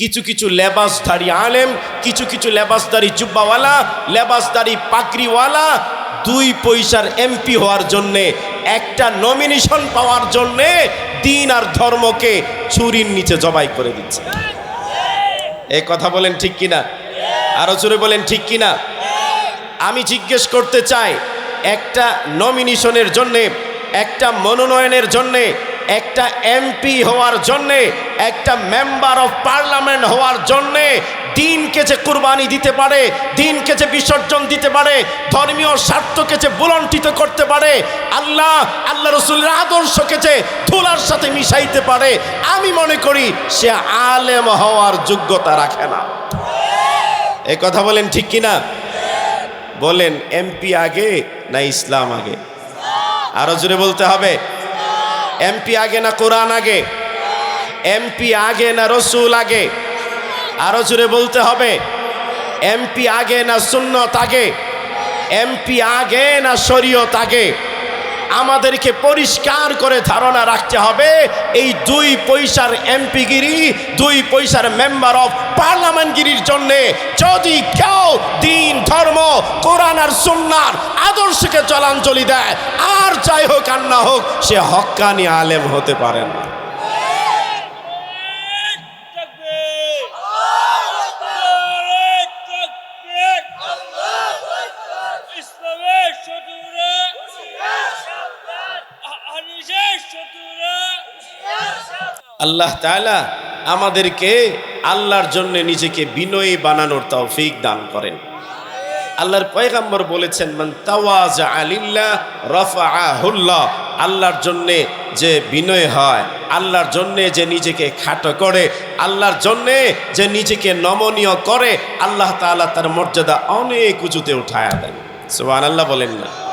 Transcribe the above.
কিছু কিছু লেবাসধারী আলেম, কিছু কিছু লেবাসধারী জুব্বাওয়ালা লেবাসধারী পাকরিওয়ালা দুই পয়সার এমপি হওয়ার জন্যে, একটা নমিনেশন পাওয়ার জন্যে দিন আর ধর্মকে ছুরির নিচে জবাই করে দিচ্ছে। এ কথা বলেন ঠিক কিনা? আরও জোরে বলেন ঠিক কিনা? আমি জিজ্ঞেস করতে চাই, একটা নমিনেশনের জন্যে, একটা মনোনয়নের জন্যে একটা এমপি হওয়ার জন্যে, একটা মেম্বার অফ পার্লামেন্ট হওয়ার জন্যে দিনকে যে কুরবানি দিতে পারে, দিনকে যে বিসর্জন দিতে পারে, ধর্মীয় স্বার্থকে যে বুলন্টিত করতে পারে, আল্লাহ আল্লাহ রসুলের আদর্শকে যে ধুলার সাথে মিশাইতে পারে, আমি মনে করি সে আলেম হওয়ার যোগ্যতা রাখে না। এ কথা বলেন ঠিক কিনা? বলেন এমপি আগে না ইসলাম আগে? আরও জোরে বলতে হবে। এমপি আগে না কোরআন আগে? এমপি আগে না রসুল আগে? আরও জুড়ে বলতে হবে। এমপি আগে না সুন্নত আগে? এমপি আগে না শরীয়ত আগে? আমাদেরকে পরিষ্কার করে ধারণা রাখতে হবে, এই দুই পয়সার এমপিগিরি দুই পয়সার মেম্বার অফ পার্লামেন্টগিরির জন্যে যদি কেউ দিন, ধর্ম, কোরআন আর সুন্নার আদর্শকে চলাঞ্চলি দেয়, আর যাই হোক আর না হোক, সে হক্কানি আলেম হতে পারে না। আল্লাহ তাআলা আমাদেরকে আল্লাহর জন্য নিজেকে বিনয়ী বানানোর তৌফিক দান করেন। আল্লাহর পয়গাম্বর বলেছেন, মান আল্লাহর জন্য যে বিনয় হয়, আল্লাহর জন্য যে নিজেকে খাটো করে, আল্লাহর জন্য যে নিজেকে নমনীয় করে, আল্লাহ তাআলা তার মর্যাদা অনেক উঁচুতে উঠায়া দেন। সুবহানাল্লাহ বলেন না।